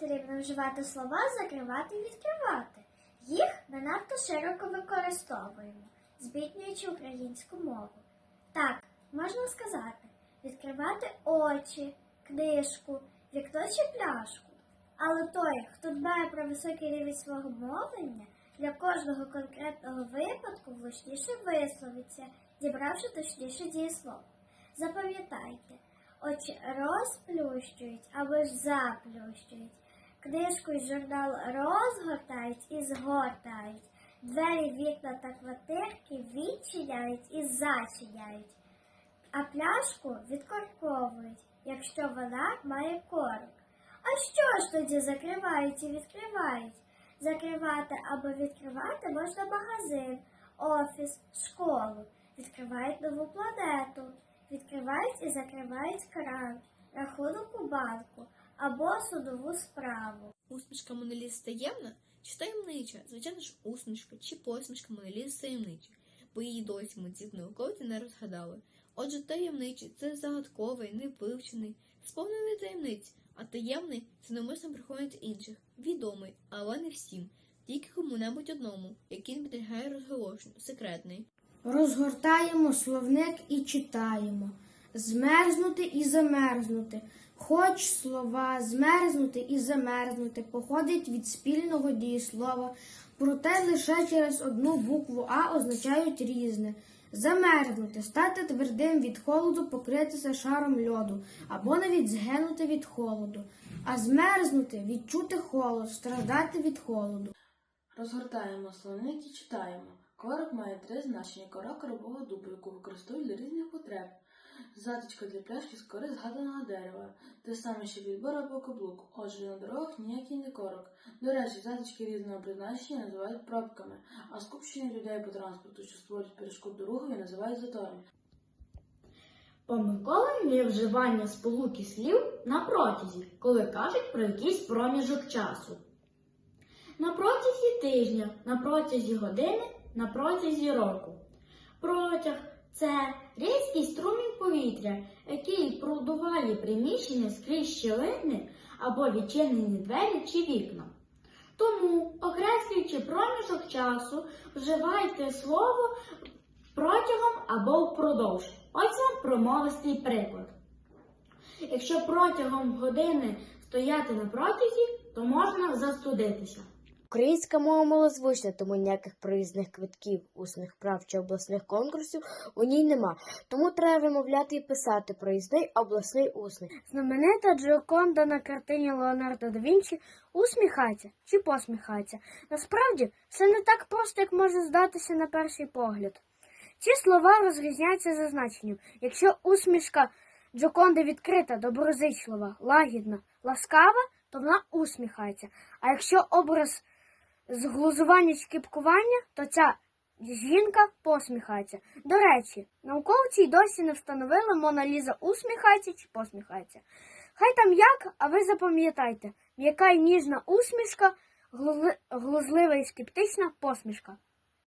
потрібно вживати слова закривати і відкривати. Їх ми надто широко використовуємо, збіднюючи українську мову. Так, можна сказати, відкривати очі, книжку, вікно чи пляшку. Але той, хто дбає про високий рівень свого мовлення, для кожного конкретного випадку влучніше висловиться, зібравши точніше дієслово. Запам'ятайте, очі розплющують або ж заплющують. Книжку і журнал розгортають і згортають. Двері, вікна та квартирки відчиняють і зачиняють. А пляшку відкорковують, якщо вона має корок. А що ж тоді закривають і відкривають? Закривати або відкривати можна магазин, офіс, школу. Відкривають нову планету, відкривають і закривають кран, рахунок у банку або судову справу. Усмішка Монолізи таємна чи таємнича? Звичайно ж, усмішка чи посмішка Монолізи таємнича, бо її досі митців науковці не розгадали. Отже, таємничий це загадковий, невивчений, сповнений таємниць, а таємний це навмисно прихованець інших, відомий, але не всім, тільки кому-небудь одному, який не підлягає розголошенню, секретний. Розгортаємо словник і читаємо. Змерзнути і замерзнути. Хоч слова змерзнути і замерзнути походять від спільного дієслова, проте лише через одну букву А означають різне. Замерзнути стати твердим від холоду, покритися шаром льоду, або навіть згинути від холоду. А змерзнути відчути холод, страждати від холоду. Розгортаємо словник і читаємо. Корок має три значення. Кора корового дубу, яку використовують для різних потреб. Затичка для пляшки з кори згаданого дерева. Те саме, що відбор або каблук. Отже, на дорогах ніякий не корок. До речі, затички різного призначення називають пробками, а скупчення людей по транспорту, що створюють перешкод дорогові, називають заторами. Помилковим є вживання сполуки слів на протязі, коли кажуть про якийсь проміжок часу. На протязі тижня, на протязі години, на протязі року. Протяг це різкий струмінь повітря, який продуває приміщення скрізь щілини або відчинені двері чи вікна. Тому, окреслюючи проміжок часу, вживайте слово протягом або впродовж. Ось вам промовистий приклад. Якщо протягом години стояти на протязі, то можна застудитися. Українська мова малозвучна, тому ніяких проїзних квитків, усних прав чи обласних конкурсів у ній нема. Тому треба вимовляти і писати проїзний, обласний, усний. Знаменита Джоконда на картині Леонардо да Вінчі усміхається чи посміхається. Насправді, все не так просто, як може здатися на перший погляд. Ці слова розрізняються за значенням. Якщо усмішка Джоконди відкрита, доброзичлива, лагідна, ласкава, то вона усміхається. А якщо образ зглузування чи кіпкування, то ця жінка посміхається. До речі, науковці й досі не встановили Моналіза усміхається чи посміхається. Хай там як, а ви запам'ятайте, м'яка й ніжна усмішка, глузлива і скептична посмішка.